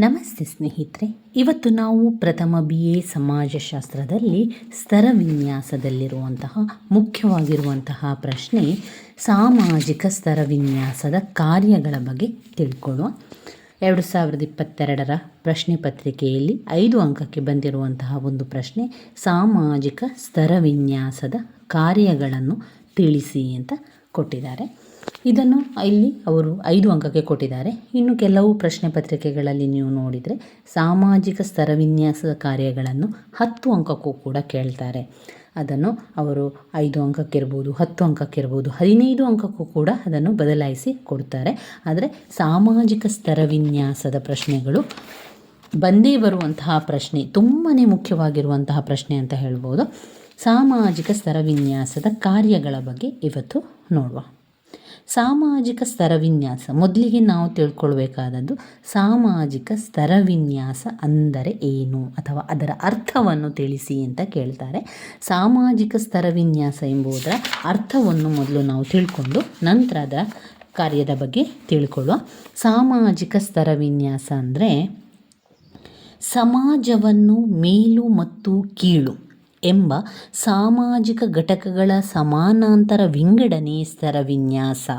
ನಮಸ್ತೆ ಸ್ನೇಹಿತರೆ, ಇವತ್ತು ನಾವು ಪ್ರಥಮ ಬಿ ಎ ಸಮಾಜಶಾಸ್ತ್ರದಲ್ಲಿ ಸ್ತರ ವಿನ್ಯಾಸದಲ್ಲಿರುವಂತಹ, ಮುಖ್ಯವಾಗಿರುವಂತಹ ಪ್ರಶ್ನೆ ಸಾಮಾಜಿಕ ಸ್ತರ ವಿನ್ಯಾಸದ ಕಾರ್ಯಗಳ ಬಗ್ಗೆ ತಿಳ್ಕೊಳ್ಳುವ. ಎರಡು ಸಾವಿರದ ಇಪ್ಪತ್ತೆರಡರ ಪ್ರಶ್ನೆ ಪತ್ರಿಕೆಯಲ್ಲಿ ಐದು ಅಂಕಕ್ಕೆ ಬಂದಿರುವಂತಹ ಒಂದು ಪ್ರಶ್ನೆ, ಸಾಮಾಜಿಕ ಸ್ತರ ವಿನ್ಯಾಸದ ಕಾರ್ಯಗಳನ್ನು ತಿಳಿಸಿ ಅಂತ ಕೊಟ್ಟಿದ್ದಾರೆ. ಇದನ್ನು ಇಲ್ಲಿ ಅವರು ಐದು ಅಂಕಕ್ಕೆ ಕೊಟ್ಟಿದ್ದಾರೆ. ಇನ್ನು ಕೆಲವು ಪ್ರಶ್ನೆ ಪತ್ರಿಕೆಗಳಲ್ಲಿ ನೀವು ನೋಡಿದರೆ ಸಾಮಾಜಿಕ ಸ್ತರ ವಿನ್ಯಾಸದ ಕಾರ್ಯಗಳನ್ನು ಹತ್ತು ಅಂಕಕ್ಕೂ ಕೂಡ ಕೇಳ್ತಾರೆ. ಅದನ್ನು ಅವರು ಐದು ಅಂಕಕ್ಕಿರ್ಬೋದು, ಹತ್ತು ಅಂಕಕ್ಕಿರ್ಬೋದು, ಹದಿನೈದು ಅಂಕಕ್ಕೂ ಕೂಡ ಅದನ್ನು ಬದಲಾಯಿಸಿ ಕೊಡ್ತಾರೆ. ಆದರೆ ಸಾಮಾಜಿಕ ಸ್ತರವಿನ್ಯಾಸದ ಪ್ರಶ್ನೆಗಳು ಬಂದೇ ಬರುವಂತಹ ಪ್ರಶ್ನೆ ತುಂಬಾ ಮುಖ್ಯವಾಗಿರುವಂತಹ ಪ್ರಶ್ನೆ ಅಂತ ಹೇಳ್ಬೋದು. ಸಾಮಾಜಿಕ ಸ್ತರವಿನ್ಯಾಸದ ಕಾರ್ಯಗಳ ಬಗ್ಗೆ ಇವತ್ತು ನೋಡುವ. ಸಾಮಾಜಿಕ ಸ್ತರವಿನ್ಯಾಸ ಮೊದಲಿಗೆ ನಾವು ತಿಳ್ಕೊಳ್ಬೇಕಾದದ್ದು ಸಾಮಾಜಿಕ ಸ್ತರವಿನ್ಯಾಸ ಅಂದರೆ ಏನು ಅಥವಾ ಅದರ ಅರ್ಥವನ್ನು ತಿಳಿಸಿ ಅಂತ ಕೇಳ್ತಾರೆ. ಸಾಮಾಜಿಕ ಸ್ತರವಿನ್ಯಾಸ ಎಂಬುದರ ಅರ್ಥವನ್ನು ಮೊದಲು ನಾವು ತಿಳ್ಕೊಂಡು ನಂತರದ ಕಾರ್ಯದ ಬಗ್ಗೆ ತಿಳ್ಕೊಳ್ಳುವ. ಸಾಮಾಜಿಕ ಸ್ತರವಿನ್ಯಾಸ ಅಂದರೆ ಸಮಾಜವನ್ನು ಮೇಲು ಮತ್ತು ಕೀಳು. ಎಂಬ ಸಾಮಾಜಿಕ ಘಟಕಗಳ ಸಮಾನಾಂತರ ವಿಂಗಡಣೆ ಸ್ತರ ವಿನ್ಯಾಸ.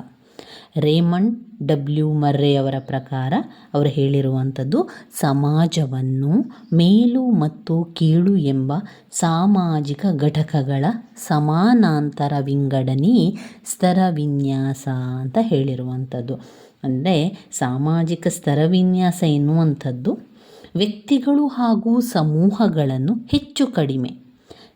ರೇಮಂಡ್ ಡಬ್ಲ್ಯೂ ಮರ್ರೆಯವರ ಪ್ರಕಾರ ಅವರು ಹೇಳಿರುವಂಥದ್ದು, ಸಮಾಜವನ್ನು ಮೇಲು ಮತ್ತು ಕೀಳು ಎಂಬ ಸಾಮಾಜಿಕ ಘಟಕಗಳ ಸಮಾನಾಂತರ ವಿಂಗಡಣೆ ಸ್ತರ ವಿನ್ಯಾಸ ಅಂತ ಹೇಳಿರುವಂಥದ್ದು. ಅಂದರೆ ಸಾಮಾಜಿಕ ಸ್ತರ ವಿನ್ಯಾಸ ಎನ್ನುವಂಥದ್ದು ವ್ಯಕ್ತಿಗಳು ಹಾಗೂ ಸಮೂಹಗಳನ್ನು ಹೆಚ್ಚು ಕಡಿಮೆ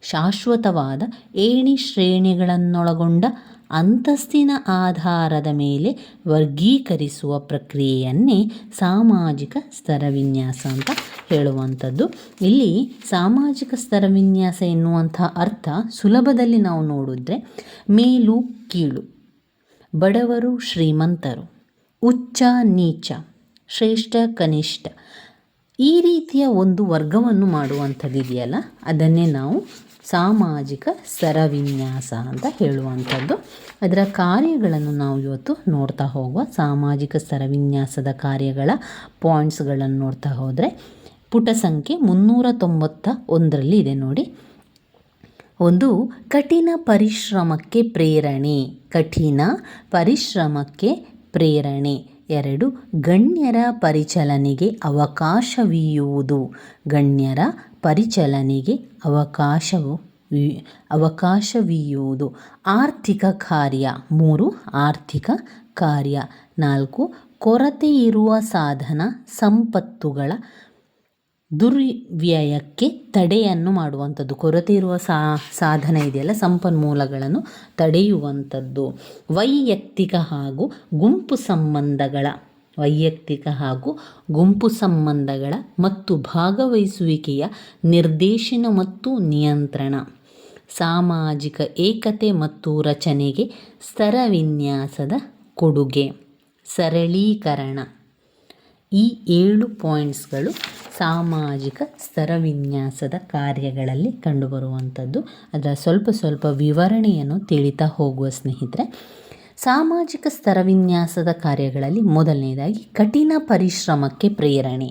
ಶಾಶ್ವತವಾದ ಏಣಿ ಶ್ರೇಣಿಗಳನ್ನೊಳಗೊಂಡ ಅಂತಸ್ತಿನ ಆಧಾರದ ಮೇಲೆ ವರ್ಗೀಕರಿಸುವ ಪ್ರಕ್ರಿಯೆಯನ್ನೇ ಸಾಮಾಜಿಕ ಸ್ತರವಿನ್ಯಾಸ ಅಂತ ಹೇಳುವಂಥದ್ದು. ಇಲ್ಲಿ ಸಾಮಾಜಿಕ ಸ್ತರವಿನ್ಯಾಸ ಎನ್ನುವಂಥ ಅರ್ಥ ಸುಲಭದಲ್ಲಿ ನಾವು ನೋಡಿದ್ರೆ ಮೇಲು, ಕೀಳು, ಬಡವರು, ಶ್ರೀಮಂತರು, ಉಚ್ಚ, ನೀಚ, ಶ್ರೇಷ್ಠ, ಕನಿಷ್ಠ ಈ ರೀತಿಯ ಒಂದು ವರ್ಗವನ್ನು ಮಾಡುವಂಥದ್ದಿದೆಯಲ್ಲ. ಅದನ್ನೇ ನಾವು ಸಾಮಾಜಿಕ ಸರವಿನ್ಯಾಸ ಅಂತ ಹೇಳುವಂಥದ್ದು. ಅದರ ಕಾರ್ಯಗಳನ್ನು ನಾವು ಇವತ್ತು ನೋಡ್ತಾ ಹೋಗುವ ಸಾಮಾಜಿಕ ಸರವಿನ್ಯಾಸದ ಕಾರ್ಯಗಳ ಪಾಯಿಂಟ್ಸ್ಗಳನ್ನು ನೋಡ್ತಾ ಹೋದರೆ ಪುಟ ಸಂಖ್ಯೆ ಮುನ್ನೂರ ತೊಂಬತ್ತ ಒಂದರಲ್ಲಿ ಇದೆ ನೋಡಿ. ಒಂದು, ಕಠಿಣ ಪರಿಶ್ರಮಕ್ಕೆ ಪ್ರೇರಣೆ. ಕಠಿಣ ಪರಿಶ್ರಮಕ್ಕೆ ಪ್ರೇರಣೆ. ಎರಡು, ಗಣ್ಯರ ಪರಿಚಲನೆಗೆ ಅವಕಾಶವೀಯುವುದು. ಗಣ್ಯರ ಪರಿಚಲನೆಗೆ ಅವಕಾಶವು ಅವಕಾಶವಿಯುವುದು. ಆರ್ಥಿಕ ಕಾರ್ಯ ಮೂರು, ಆರ್ಥಿಕ ಕಾರ್ಯ ನಾಲ್ಕು ಇರುವ ಸಾಧನ ಸಂಪತ್ತುಗಳ ದುರ್ವ್ಯಯಕ್ಕೆ ತಡೆಯನ್ನು ಮಾಡುವಂಥದ್ದು. ಕೊರತೆ ಇರುವ ಸಾಧನ ಇದೆಯಲ್ಲ, ಸಂಪನ್ಮೂಲಗಳನ್ನು ತಡೆಯುವಂಥದ್ದು. ವೈಯಕ್ತಿಕ ಹಾಗೂ ಗುಂಪು ಸಂಬಂಧಗಳ ವೈಯಕ್ತಿಕ ಹಾಗೂ ಗುಂಪು ಸಂಬಂಧಗಳ ಮತ್ತು ಭಾಗವಹಿಸುವಿಕೆಯ ನಿರ್ದೇಶನ ಮತ್ತು ನಿಯಂತ್ರಣ. ಸಾಮಾಜಿಕ ಏಕತೆ ಮತ್ತು ರಚನೆಗೆ ಸ್ತರವಿನ್ಯಾಸದ ಕೊಡುಗೆ. ಸರಳೀಕರಣ. ಈ ಏಳು ಪಾಯಿಂಟ್ಸ್ಗಳು ಸಾಮಾಜಿಕ ಸ್ತರವಿನ್ಯಾಸದ ಕಾರ್ಯಗಳಲ್ಲಿ ಕಂಡುಬರುವಂಥದ್ದು. ಅದರ ಸ್ವಲ್ಪ ಸ್ವಲ್ಪ ವಿವರಣೆಯನ್ನು ತಿಳಿತಾ ಹೋಗುವ ಸ್ನೇಹಿತರೆ ಸಾಮಾಜಿಕ ಸ್ತರವಿನ್ಯಾಸದ ಕಾರ್ಯಗಳಲ್ಲಿ ಮೊದಲನೇದಾಗಿ ಕಠಿಣ ಪರಿಶ್ರಮಕ್ಕೆ ಪ್ರೇರಣೆ.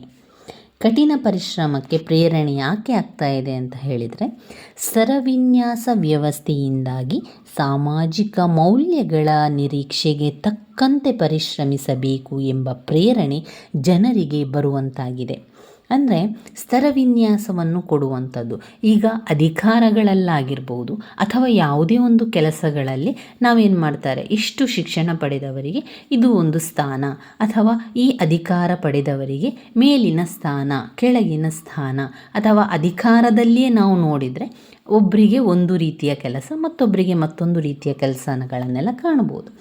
ಕಠಿಣ ಪರಿಶ್ರಮಕ್ಕೆ ಪ್ರೇರಣೆ ಯಾಕೆ ಆಗ್ತಾ ಇದೆ ಅಂತ ಹೇಳಿದರೆ ಸ್ತರವಿನ್ಯಾಸ ವ್ಯವಸ್ಥೆಯಿಂದಾಗಿ ಸಾಮಾಜಿಕ ಮೌಲ್ಯಗಳ ನಿರೀಕ್ಷೆಗೆ ತಕ್ಕಂತೆ ಪರಿಶ್ರಮಿಸಬೇಕು ಎಂಬ ಪ್ರೇರಣೆ ಜನರಿಗೆ ಬರುವಂತಾಗಿದೆ. ಅಂದರೆ ಸ್ತರವಿನ್ಯಾಸವನ್ನು ಕೊಡುವಂಥದ್ದು. ಈಗ ಅಧಿಕಾರಗಳಲ್ಲಾಗಿರ್ಬೋದು ಅಥವಾ ಯಾವುದೇ ಒಂದು ಕೆಲಸಗಳಲ್ಲಿ ನಾವೇನು ಮಾಡ್ತಾರೆ? ಇಷ್ಟು ಶಿಕ್ಷಣ ಪಡೆದವರಿಗೆ ಇದು ಒಂದು ಸ್ಥಾನ ಅಥವಾ ಈ ಅಧಿಕಾರ ಪಡೆದವರಿಗೆ ಮೇಲಿನ ಸ್ಥಾನ, ಕೆಳಗಿನ ಸ್ಥಾನ ಅಥವಾ ಅಧಿಕಾರದಲ್ಲಿಯೇ ನಾವು ನೋಡಿದರೆ ಒಬ್ಬರಿಗೆ ಒಂದು ರೀತಿಯ ಕೆಲಸ ಮತ್ತೊಬ್ಬರಿಗೆ ಮತ್ತೊಂದು ರೀತಿಯ ಕೆಲಸಗಳನ್ನೆಲ್ಲ ಕಾಣ್ಬೋದು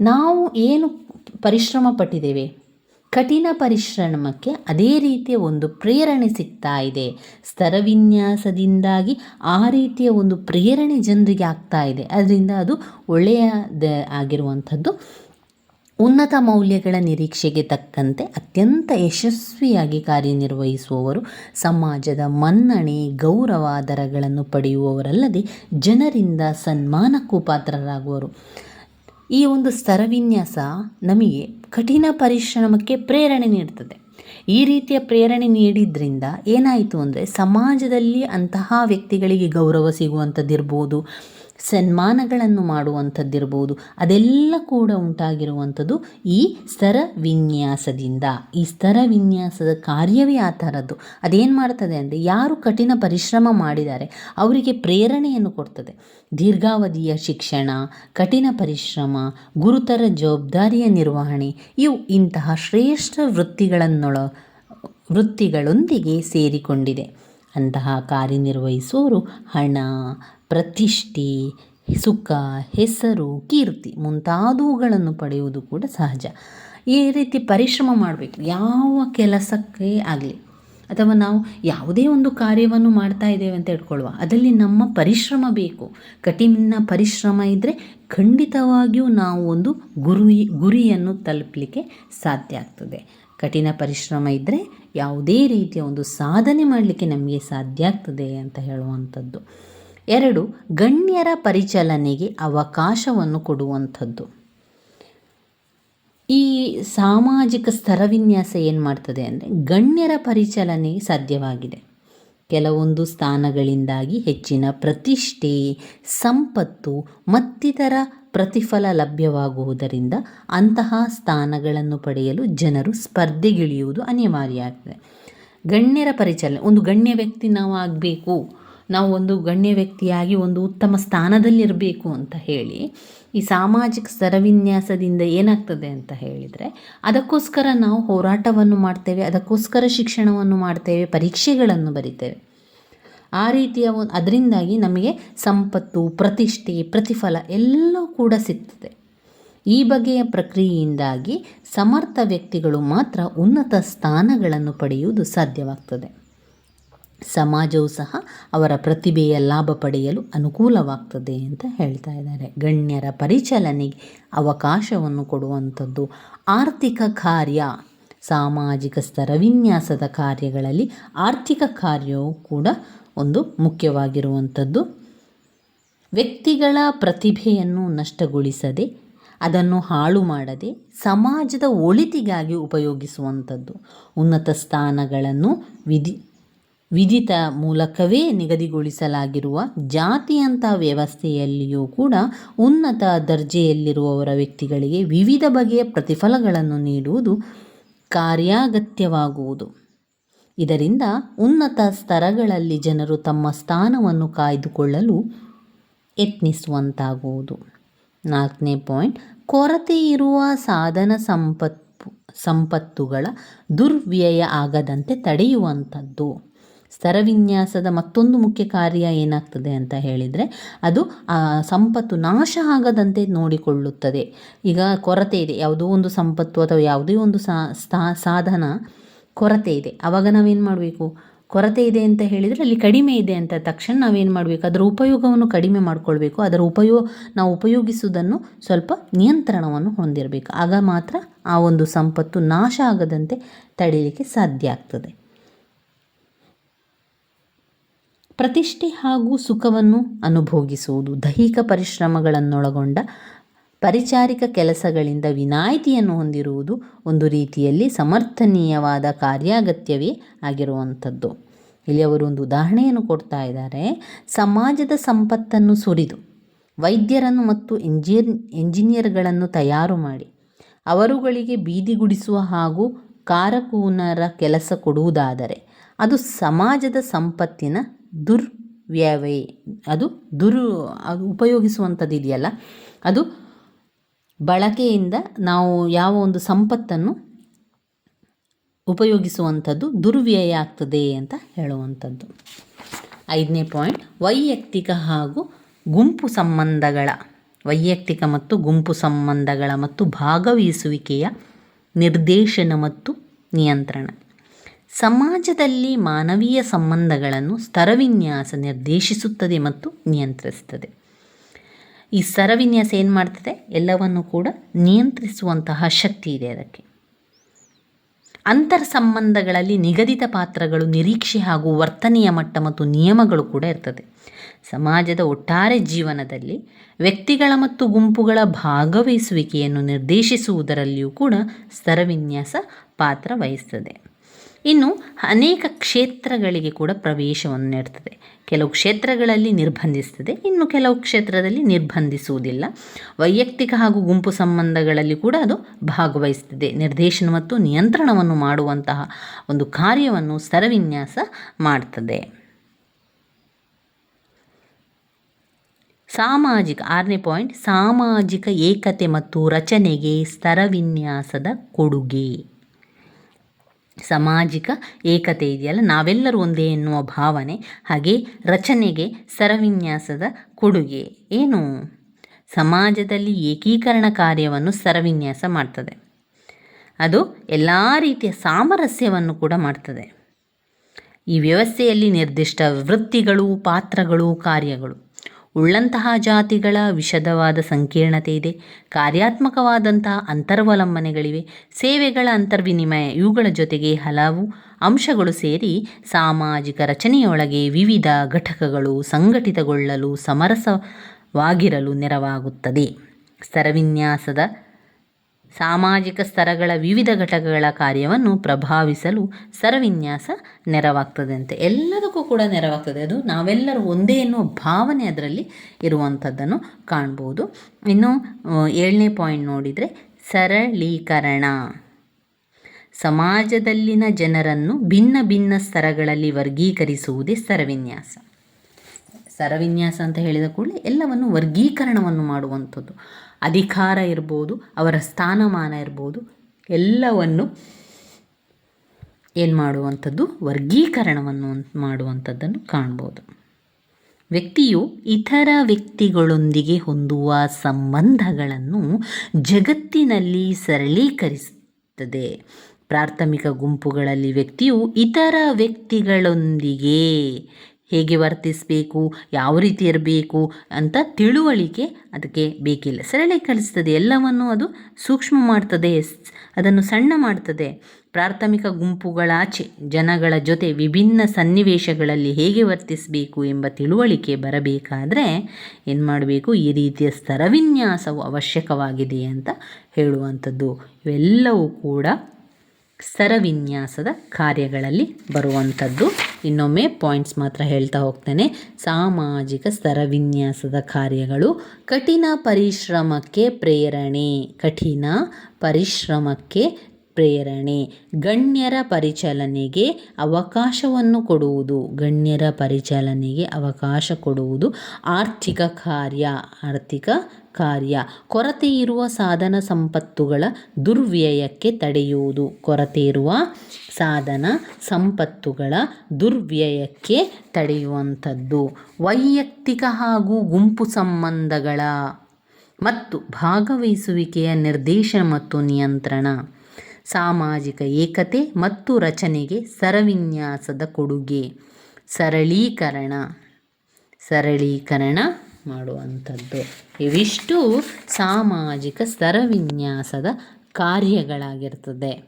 ನಾವು ಏನು ಪರಿಶ್ರಮ ಪಟ್ಟಿದ್ದೇವೆ? ಕಠಿಣ ಪರಿಶ್ರಮಕ್ಕೆ ಅದೇ ರೀತಿಯ ಒಂದು ಪ್ರೇರಣೆ ಸಿಗ್ತಾ ಇದೆ. ಸ್ತರವಿನ್ಯಾಸದಿಂದಾಗಿ ಆ ರೀತಿಯ ಒಂದು ಪ್ರೇರಣೆ ಜನರಿಗೆ ಆಗ್ತಾ ಇದೆ. ಅದರಿಂದ ಅದು ಒಳ್ಳೆಯದ ಆಗಿರುವಂಥದ್ದು. ಉನ್ನತ ಮೌಲ್ಯಗಳ ನಿರೀಕ್ಷೆಗೆ ತಕ್ಕಂತೆ ಅತ್ಯಂತ ಯಶಸ್ವಿಯಾಗಿ ಕಾರ್ಯನಿರ್ವಹಿಸುವವರು, ಸಮಾಜದ ಮನ್ನಣೆ ಗೌರವಾದರಗಳನ್ನು ಪಡೆಯುವವರಲ್ಲದೆ ಜನರಿಂದ ಸನ್ಮಾನಕ್ಕೂ ಪಾತ್ರರಾಗುವರು. ಈ ಒಂದು ಸ್ತರವಿನ್ಯಾಸ ನಮಗೆ ಕಠಿಣ ಪರಿಶ್ರಮಕ್ಕೆ ಪ್ರೇರಣೆ ನೀಡ್ತದೆ. ಈ ರೀತಿಯ ಪ್ರೇರಣೆ ನೀಡಿದ್ರಿಂದ ಏನಾಯಿತು ಅಂದರೆ ಸಮಾಜದಲ್ಲಿ ಅಂತಹ ವ್ಯಕ್ತಿಗಳಿಗೆ ಗೌರವ ಸಿಗುವಂಥದ್ದಿರ್ಬೋದು ಸನ್ಮಾನಗಳನ್ನು ಮಾಡುವಂಥದ್ದಿರ್ಬೋದು. ಅದೆಲ್ಲ ಕೂಡ ಉಂಟಾಗಿರುವಂಥದ್ದು ಈ ಸ್ತರ ವಿನ್ಯಾಸದಿಂದ ಈ ಸ್ತರ ವಿನ್ಯಾಸದ ಕಾರ್ಯವೇ ಆ ಥರದ್ದು. ಅದೇನು ಮಾಡ್ತದೆ ಅಂದರೆ ಯಾರು ಕಠಿಣ ಪರಿಶ್ರಮ ಮಾಡಿದ್ದಾರೆ ಅವರಿಗೆ ಪ್ರೇರಣೆಯನ್ನು ಕೊಡ್ತದೆ. ದೀರ್ಘಾವಧಿಯ ಶಿಕ್ಷಣ, ಕಠಿಣ ಪರಿಶ್ರಮ, ಗುರುತರ ಜವಾಬ್ದಾರಿಯ ನಿರ್ವಹಣೆ ಇವು ಇಂತಹ ಶ್ರೇಷ್ಠ ವೃತ್ತಿಗಳನ್ನೊಳ, ವೃತ್ತಿಗಳೊಂದಿಗೆ ಸೇರಿಕೊಂಡಿದೆ. ಅಂತಹ ಕಾರ್ಯನಿರ್ವಹಿಸುವವರು ಹಣ ಪ್ರತಿಷ್ಠೆ, ಸುಖ, ಹೆಸರು, ಕೀರ್ತಿ ಮುಂತಾದವುಗಳನ್ನು ಪಡೆಯುವುದು ಕೂಡ ಸಹಜ. ಈ ರೀತಿ ಪರಿಶ್ರಮ ಮಾಡಬೇಕು. ಯಾವ ಕೆಲಸಕ್ಕೆ ಆಗಲಿ, ಅಥವಾ ನಾವು ಯಾವುದೇ ಒಂದು ಕಾರ್ಯವನ್ನು ಮಾಡ್ತಾ ಇದ್ದೇವೆ ಅಂತ ಹೇಳ್ಕೊಳ್ಳುವ ಅದರಲ್ಲಿ ನಮ್ಮ ಪರಿಶ್ರಮ ಬೇಕು. ಕಠಿಣ ಪರಿಶ್ರಮ ಇದ್ದರೆ ಖಂಡಿತವಾಗಿಯೂ ನಾವು ಒಂದು ಗುರಿ ಗುರಿಯನ್ನು ತಲುಪಲಿಕ್ಕೆ ಸಾಧ್ಯ ಆಗ್ತದೆ. ಕಠಿಣ ಪರಿಶ್ರಮ ಇದ್ದರೆ ಯಾವುದೇ ರೀತಿಯ ಒಂದು ಸಾಧನೆ ಮಾಡಲಿಕ್ಕೆ ನಮಗೆ ಸಾಧ್ಯ ಆಗ್ತದೆ ಅಂತ ಹೇಳುವಂಥದ್ದು. ಎರಡು, ಗಣ್ಯರ ಪರಿಚಲನೆಗೆ ಅವಕಾಶವನ್ನು ಕೊಡುವಂಥದ್ದು. ಈ ಸಾಮಾಜಿಕ ಸ್ತರವಿನ್ಯಾಸ ಏನು ಮಾಡ್ತದೆ ಅಂದರೆ, ಗಣ್ಯರ ಪರಿಚಲನೆ ಸಾಧ್ಯವಾಗಿದೆ. ಕೆಲವೊಂದು ಸ್ಥಾನಗಳಿಂದಾಗಿ ಹೆಚ್ಚಿನ ಪ್ರತಿಷ್ಠೆ, ಸಂಪತ್ತು ಮತ್ತಿತರ ಪ್ರತಿಫಲ ಲಭ್ಯವಾಗುವುದರಿಂದ ಅಂತಹ ಸ್ಥಾನಗಳನ್ನು ಪಡೆಯಲು ಜನರು ಸ್ಪರ್ಧೆಗಿಳಿಯುವುದು ಅನಿವಾರ್ಯ ಆಗ್ತದೆ. ಗಣ್ಯರ ಪರಿಚಲನೆ, ಒಂದು ಗಣ್ಯ ವ್ಯಕ್ತಿ ನಾವು ಆಗಬೇಕು ನಾವು ಒಂದು ಗಣ್ಯ ವ್ಯಕ್ತಿಯಾಗಿ ಒಂದು ಉತ್ತಮ ಸ್ಥಾನದಲ್ಲಿರಬೇಕು ಅಂತ ಹೇಳಿ ಈ ಸಾಮಾಜಿಕ ಸ್ತರವಿನ್ಯಾಸದಿಂದ ಏನಾಗ್ತದೆ ಅಂತ ಹೇಳಿದರೆ ಅದಕ್ಕೋಸ್ಕರ ನಾವು ಹೋರಾಟವನ್ನು ಮಾಡ್ತೇವೆ, ಅದಕ್ಕೋಸ್ಕರ ಶಿಕ್ಷಣವನ್ನು ಮಾಡ್ತೇವೆ, ಪರೀಕ್ಷೆಗಳನ್ನು ಬರಿತೇವೆ. ಆ ರೀತಿಯ ಅದರಿಂದಾಗಿ ನಮಗೆ ಸಂಪತ್ತು, ಪ್ರತಿಷ್ಠೆ, ಪ್ರತಿಫಲ ಎಲ್ಲವೂ ಕೂಡ ಸಿಗ್ತದೆ. ಈ ಬಗೆಯ ಪ್ರಕ್ರಿಯೆಯಿಂದಾಗಿ ಸಮರ್ಥ ವ್ಯಕ್ತಿಗಳು ಮಾತ್ರ ಉನ್ನತ ಸ್ಥಾನಗಳನ್ನು ಪಡೆಯುವುದು ಸಾಧ್ಯವಾಗ್ತದೆ. ಸಮಾಜವು ಸಹ ಅವರ ಪ್ರತಿಭೆಯ ಲಾಭ ಪಡೆಯಲು ಅನುಕೂಲವಾಗ್ತದೆ ಅಂತ ಹೇಳ್ತಾ ಇದ್ದಾರೆ. ಗಣ್ಯರ ಪರಿಚಲನೆಗೆ ಅವಕಾಶವನ್ನು ಕೊಡುವಂಥದ್ದು ಆರ್ಥಿಕ ಕಾರ್ಯ. ಸಾಮಾಜಿಕ ಸ್ತರ ವಿನ್ಯಾಸದ ಕಾರ್ಯಗಳಲ್ಲಿ ಆರ್ಥಿಕ ಕಾರ್ಯವು ಕೂಡ ಒಂದು ಮುಖ್ಯವಾಗಿರುವಂಥದ್ದು. ವ್ಯಕ್ತಿಗಳ ಪ್ರತಿಭೆಯನ್ನು ನಷ್ಟಗೊಳಿಸದೆ, ಅದನ್ನು ಹಾಳು ಮಾಡದೆ ಸಮಾಜದ ಒಳಿತಿಗಾಗಿ ಉಪಯೋಗಿಸುವಂಥದ್ದು. ಉನ್ನತ ಸ್ಥಾನಗಳನ್ನು ವಿಧಿ ವಿಧಿತ ಮೂಲಕವೇ ನಿಗದಿಗೊಳಿಸಲಾಗಿರುವ ಜಾತಿಯಂಥ ವ್ಯವಸ್ಥೆಯಲ್ಲಿಯೂ ಕೂಡ ಉನ್ನತ ದರ್ಜೆಯಲ್ಲಿರುವವರ ವ್ಯಕ್ತಿಗಳಿಗೆ ವಿವಿಧ ಬಗೆಯ ಪ್ರತಿಫಲಗಳನ್ನು ನೀಡುವುದು ಕಾರ್ಯಾಗತ್ಯವಾಗುವುದು. ಇದರಿಂದ ಉನ್ನತ ಸ್ತರಗಳಲ್ಲಿ ಜನರು ತಮ್ಮ ಸ್ಥಾನವನ್ನು ಕಾಯ್ದುಕೊಳ್ಳಲು ಯತ್ನಿಸುವಂತಾಗುವುದು. ನಾಲ್ಕನೇ ಪಾಯಿಂಟ್, ಕೊರತೆ ಇರುವ ಸಾಧನ ಸಂಪತ್ತು, ಸಂಪತ್ತುಗಳ ದುರ್ವ್ಯಯ ಆಗದಂತೆ ತಡೆಯುವಂಥದ್ದು. ಸ್ತರವಿನ್ಯಾಸದ ಮತ್ತೊಂದು ಮುಖ್ಯ ಕಾರ್ಯ ಏನಾಗ್ತದೆ ಅಂತ ಹೇಳಿದರೆ ಅದು ಸಂಪತ್ತು ನಾಶ ಆಗದಂತೆ ನೋಡಿಕೊಳ್ಳುತ್ತದೆ. ಈಗ ಕೊರತೆ ಇದೆ. ಯಾವುದೋ ಒಂದು ಸಂಪತ್ತು ಅಥವಾ ಯಾವುದೇ ಒಂದು ಸಾಧನ ಕೊರತೆ ಇದೆ. ಆವಾಗ ನಾವೇನು ಮಾಡಬೇಕು? ಕೊರತೆ ಇದೆ ಅಂತ ಹೇಳಿದರೆ ಅಲ್ಲಿ ಕಡಿಮೆ ಇದೆ ಅಂತ ತಕ್ಷಣ ನಾವೇನು ಮಾಡಬೇಕು? ಅದರ ಉಪಯೋಗವನ್ನು ಕಡಿಮೆ ಮಾಡಿಕೊಳ್ಬೇಕು. ಅದರ ಉಪಯೋಗ ನಾವು ಉಪಯೋಗಿಸುವುದನ್ನು ಸ್ವಲ್ಪ ನಿಯಂತ್ರಣವನ್ನು ಹೊಂದಿರಬೇಕು. ಆಗ ಮಾತ್ರ ಆ ಒಂದು ಸಂಪತ್ತು ನಾಶ ಆಗದಂತೆ ತಡೀಲಿಕ್ಕೆ ಸಾಧ್ಯ ಆಗ್ತದೆ. ಪ್ರತಿಷ್ಠೆ ಹಾಗೂ ಸುಖವನ್ನು ಅನುಭೋಗಿಸುವುದು, ದೈಹಿಕ ಪರಿಶ್ರಮಗಳನ್ನೊಳಗೊಂಡ ಪರಿಚಾರಿಕ ಕೆಲಸಗಳಿಂದ ವಿನಾಯಿತಿಯನ್ನು ಹೊಂದಿರುವುದು ಒಂದು ರೀತಿಯಲ್ಲಿ ಸಮರ್ಥನೀಯವಾದ ಕಾರ್ಯಾಗತ್ಯವೇ ಆಗಿರುವಂಥದ್ದು. ಇಲ್ಲಿ ಅವರು ಒಂದು ಉದಾಹರಣೆಯನ್ನು ಕೊಡ್ತಾ ಇದ್ದಾರೆ. ಸಮಾಜದ ಸಂಪತ್ತನ್ನು ಸುರಿದು, ವೈದ್ಯರನ್ನು ಮತ್ತು ಎಂಜಿನ್ ಎಂಜಿನಿಯರ್ಗಳನ್ನು ತಯಾರು ಮಾಡಿ, ಅವರುಗಳಿಗೆ ಬೀದಿಗುಡಿಸುವ ಹಾಗೂ ಕಾರಕೂನರ ಕೆಲಸ ಕೊಡುವುದಾದರೆ, ಅದು ಸಮಾಜದ ಸಂಪತ್ತಿನ ದುರ್ವ್ಯವೇ ಅದು ದುರು ಉಪಯೋಗಿಸುವಂಥದ್ದು ಇದೆಯಲ್ಲ. ಅದು ಬಳಕೆಯಿಂದ ನಾವು ಯಾವ ಒಂದು ಸಂಪತ್ತನ್ನು ಉಪಯೋಗಿಸುವಂಥದ್ದು ದುರ್ವ್ಯಯ ಆಗ್ತದೆ ಅಂತ ಹೇಳುವಂಥದ್ದು. ಐದನೇ ಪಾಯಿಂಟ್, ವೈಯಕ್ತಿಕ ಹಾಗೂ ಗುಂಪು ಸಂಬಂಧಗಳ, ವೈಯಕ್ತಿಕ ಮತ್ತು ಗುಂಪು ಸಂಬಂಧಗಳ ಮತ್ತು ಭಾಗವಹಿಸುವಿಕೆಯ ನಿರ್ದೇಶನ ಮತ್ತು ನಿಯಂತ್ರಣ. ಸಮಾಜದಲ್ಲಿ ಮಾನವೀಯ ಸಂಬಂಧಗಳನ್ನು ಸ್ತರವಿನ್ಯಾಸ ನಿರ್ದೇಶಿಸುತ್ತದೆ ಮತ್ತು ನಿಯಂತ್ರಿಸುತ್ತದೆ. ಈ ಸ್ತರವಿನ್ಯಾಸ ಏನು ಮಾಡ್ತದೆ? ಎಲ್ಲವನ್ನು ಕೂಡ ನಿಯಂತ್ರಿಸುವಂತಹ ಶಕ್ತಿ ಇದೆ ಅದಕ್ಕೆ. ಅಂತರ್ ಸಂಬಂಧಗಳಲ್ಲಿ ನಿಗದಿತ ಪಾತ್ರಗಳು, ನಿರೀಕ್ಷೆ ಹಾಗೂ ವರ್ತನೆಯ ಮಟ್ಟ ಮತ್ತು ನಿಯಮಗಳು ಕೂಡ ಇರ್ತದೆ. ಸಮಾಜದ ಒಟ್ಟಾರೆ ಜೀವನದಲ್ಲಿ ವ್ಯಕ್ತಿಗಳ ಮತ್ತು ಗುಂಪುಗಳ ಭಾಗವಹಿಸುವಿಕೆಯನ್ನು ನಿರ್ದೇಶಿಸುವುದರಲ್ಲಿಯೂ ಕೂಡ ಸ್ತರವಿನ್ಯಾಸ ಪಾತ್ರ ವಹಿಸ್ತದೆ. ಇನ್ನು ಅನೇಕ ಕ್ಷೇತ್ರಗಳಿಗೆ ಕೂಡ ಪ್ರವೇಶವನ್ನು ನೀಡ್ತದೆ. ಕೆಲವು ಕ್ಷೇತ್ರಗಳಲ್ಲಿ ನಿರ್ಬಂಧಿಸ್ತದೆ, ಇನ್ನು ಕೆಲವು ಕ್ಷೇತ್ರದಲ್ಲಿ ನಿರ್ಬಂಧಿಸುವುದಿಲ್ಲ. ವೈಯಕ್ತಿಕ ಹಾಗೂ ಗುಂಪು ಸಂಬಂಧಗಳಲ್ಲಿ ಕೂಡ ಅದು ಭಾಗವಹಿಸ್ತದೆ. ನಿರ್ದೇಶನ ಮತ್ತು ನಿಯಂತ್ರಣವನ್ನು ಮಾಡುವಂತಹ ಒಂದು ಕಾರ್ಯವನ್ನು ಸ್ತರವಿನ್ಯಾಸ ಮಾಡ್ತದೆ. ಸಾಮಾಜಿಕ, ಆರನೇ ಪಾಯಿಂಟ್, ಸಾಮಾಜಿಕ ಏಕತೆ ಮತ್ತು ರಚನೆಗೆ ಸ್ತರವಿನ್ಯಾಸದ ಕೊಡುಗೆ. ಸಾಮಾಜಿಕ ಏಕತೆ ಇದೆಯಲ್ಲ? ನಾವೆಲ್ಲರೂ ಒಂದೇ ಎನ್ನುವ ಭಾವನೆ, ಹಾಗೆ ರಚನೆಗೆ ಸರವಿನ್ಯಾಸದ ಕೊಡುಗೆ. ಏನು? ಸಮಾಜದಲ್ಲಿ ಏಕೀಕರಣ ಕಾರ್ಯವನ್ನು ಸರವಿನ್ಯಾಸ ಮಾಡ್ತದೆ. ಅದು ಎಲ್ಲ ರೀತಿಯ ಸಾಮರಸ್ಯವನ್ನು ಕೂಡ ಮಾಡ್ತದೆ. ಈ ವ್ಯವಸ್ಥೆಯಲ್ಲಿ ನಿರ್ದಿಷ್ಟ ವೃತ್ತಿಗಳು, ಪಾತ್ರಗಳು, ಕಾರ್ಯಗಳು. ಉಳ್ಳಂತಹ ಜಾತಿಗಳ ವಿಶದವಾದ ಸಂಕೀರ್ಣತೆ ಇದೆ. ಕಾರ್ಯಾತ್ಮಕವಾದಂತಹ ಅಂತರ್ವಲಂಬನೆಗಳಿವೆ. ಸೇವೆಗಳ ಅಂತರ್ವಿನಿಮಯ, ಇವುಗಳ ಜೊತೆಗೆ ಹಲವು ಅಂಶಗಳು ಸೇರಿ ಸಾಮಾಜಿಕ ರಚನೆಯೊಳಗೆ ವಿವಿಧ ಘಟಕಗಳು ಸಂಘಟಿತಗೊಳ್ಳಲು ಸಮರಸವಾಗಿರಲು ನೆರವಾಗುತ್ತದೆ. ಸ್ತರವಿನ್ಯಾಸದ ಸಾಮಾಜಿಕ ಸ್ತರಗಳ ವಿವಿಧ ಘಟಕಗಳ ಕಾರ್ಯವನ್ನು ಪ್ರಭಾವಿಸಲು ಸರವಿನ್ಯಾಸ ನೆರವಾಗ್ತದೆ ಅಂತೆ ಎಲ್ಲದಕ್ಕೂ ಕೂಡ ನೆರವಾಗ್ತದೆ. ಅದು ನಾವೆಲ್ಲರೂ ಒಂದೇ ಎನ್ನುವ ಭಾವನೆ ಅದರಲ್ಲಿ ಇರುವಂಥದ್ದನ್ನು ಕಾಣ್ಬೋದು. ಇನ್ನು ಏಳನೇ ಪಾಯಿಂಟ್ ನೋಡಿದರೆ ಸರಳೀಕರಣ. ಸಮಾಜದಲ್ಲಿನ ಜನರನ್ನು ಭಿನ್ನ ಭಿನ್ನ ಸ್ತರಗಳಲ್ಲಿ ವರ್ಗೀಕರಿಸುವುದೇ ಸ್ತರವಿನ್ಯಾಸ ಸ್ತರವಿನ್ಯಾಸ ಅಂತ ಹೇಳಿದ ಕೂಡಲೇ ಎಲ್ಲವನ್ನು ವರ್ಗೀಕರಣವನ್ನು ಮಾಡುವಂಥದ್ದು. ಅಧಿಕಾರ ಇರ್ಬೋದು, ಅವರ ಸ್ಥಾನಮಾನ ಇರ್ಬೋದು, ಎಲ್ಲವನ್ನು ಏನು ಮಾಡುವಂಥದ್ದು? ವರ್ಗೀಕರಣವನ್ನು ಮಾಡುವಂಥದ್ದನ್ನು ಕಾಣ್ಬೋದು. ವ್ಯಕ್ತಿಯು ಇತರ ವ್ಯಕ್ತಿಗಳೊಂದಿಗೆ ಹೊಂದುವ ಸಂಬಂಧಗಳನ್ನು ಜಗತ್ತಿನಲ್ಲಿ ಸರಳೀಕರಿಸುತ್ತದೆ. ಪ್ರಾಥಮಿಕ ಗುಂಪುಗಳಲ್ಲಿ ವ್ಯಕ್ತಿಯು ಇತರ ವ್ಯಕ್ತಿಗಳೊಂದಿಗೆ ಹೇಗೆ ವರ್ತಿಸಬೇಕು, ಯಾವ ರೀತಿ ಇರಬೇಕು ಅಂತ ತಿಳುವಳಿಕೆ ಅದಕ್ಕೆ ಬೇಕಿಲ್ಲ. ಸರಳೀಕರಿಸ್ತದೆ ಎಲ್ಲವನ್ನು ಅದು ಸೂಕ್ಷ್ಮ ಮಾಡ್ತದೆ, ಅದನ್ನು ಸಣ್ಣ ಮಾಡ್ತದೆ. ಪ್ರಾಥಮಿಕ ಗುಂಪುಗಳಾಚೆ ಜನಗಳ ಜೊತೆ ವಿಭಿನ್ನ ಸನ್ನಿವೇಶಗಳಲ್ಲಿ ಹೇಗೆ ವರ್ತಿಸಬೇಕು ಎಂಬ ತಿಳುವಳಿಕೆ ಬರಬೇಕಾದರೆ ಏನು ಮಾಡಬೇಕು? ಈ ರೀತಿಯ ಸ್ತರವಿನ್ಯಾಸವು ಅವಶ್ಯಕವಾಗಿದೆ ಅಂತ ಹೇಳುವಂಥದ್ದು. ಇವೆಲ್ಲವೂ ಕೂಡ ಸ್ತರವಿನ್ಯಾಸದ ಕಾರ್ಯಗಳಲ್ಲಿ ಬರುವಂಥದ್ದು. ಇನ್ನೊಮ್ಮೆ ಪಾಯಿಂಟ್ಸ್ ಮಾತ್ರ ಹೇಳ್ತಾ ಹೋಗ್ತೇನೆ. ಸಾಮಾಜಿಕ ಸ್ತರ ವಿನ್ಯಾಸದ ಕಾರ್ಯಗಳು. ಕಠಿಣ ಪರಿಶ್ರಮಕ್ಕೆ ಪ್ರೇರಣೆ. ಕಠಿಣ ಪರಿಶ್ರಮಕ್ಕೆ ಪ್ರೇರಣೆ. ಗಣ್ಯರ ಪರಿಚಲನೆಗೆ ಅವಕಾಶವನ್ನು ಕೊಡುವುದು. ಗಣ್ಯರ ಪರಿಚಲನೆಗೆ ಅವಕಾಶ ಕೊಡುವುದು. ಆರ್ಥಿಕ ಕಾರ್ಯ. ಆರ್ಥಿಕ ಕಾರ್ಯ. ಕೊರತೆ ಇರುವ ಸಾಧನ ಸಂಪತ್ತುಗಳ ದುರ್ವ್ಯಯಕ್ಕೆ ತಡೆಯುವುದು. ಕೊರತೆ ಇರುವ ಸಾಧನ ಸಂಪತ್ತುಗಳ ದುರ್ವ್ಯಯಕ್ಕೆ ತಡೆಯುವಂಥದ್ದು. ವೈಯಕ್ತಿಕ ಹಾಗೂ ಗುಂಪು ಸಂಬಂಧಗಳ ಮತ್ತು ಭಾಗವಹಿಸುವಿಕೆಯ ನಿರ್ದೇಶನ ಮತ್ತು ನಿಯಂತ್ರಣ. ಸಾಮಾಜಿಕ ಏಕತೆ ಮತ್ತು ರಚನೆಗೆ ಸರವಿನ್ಯಾಸದ ಕೊಡುಗೆ. ಸರಳೀಕರಣ. ಸರಳೀಕರಣ ಮಾಡುವಂಥದ್ದು. ಇವಿಷ್ಟು ಸಾಮಾಜಿಕ ಸ್ತರವಿನ್ಯಾಸದ ಕಾರ್ಯಗಳಾಗಿರ್ತದೆ.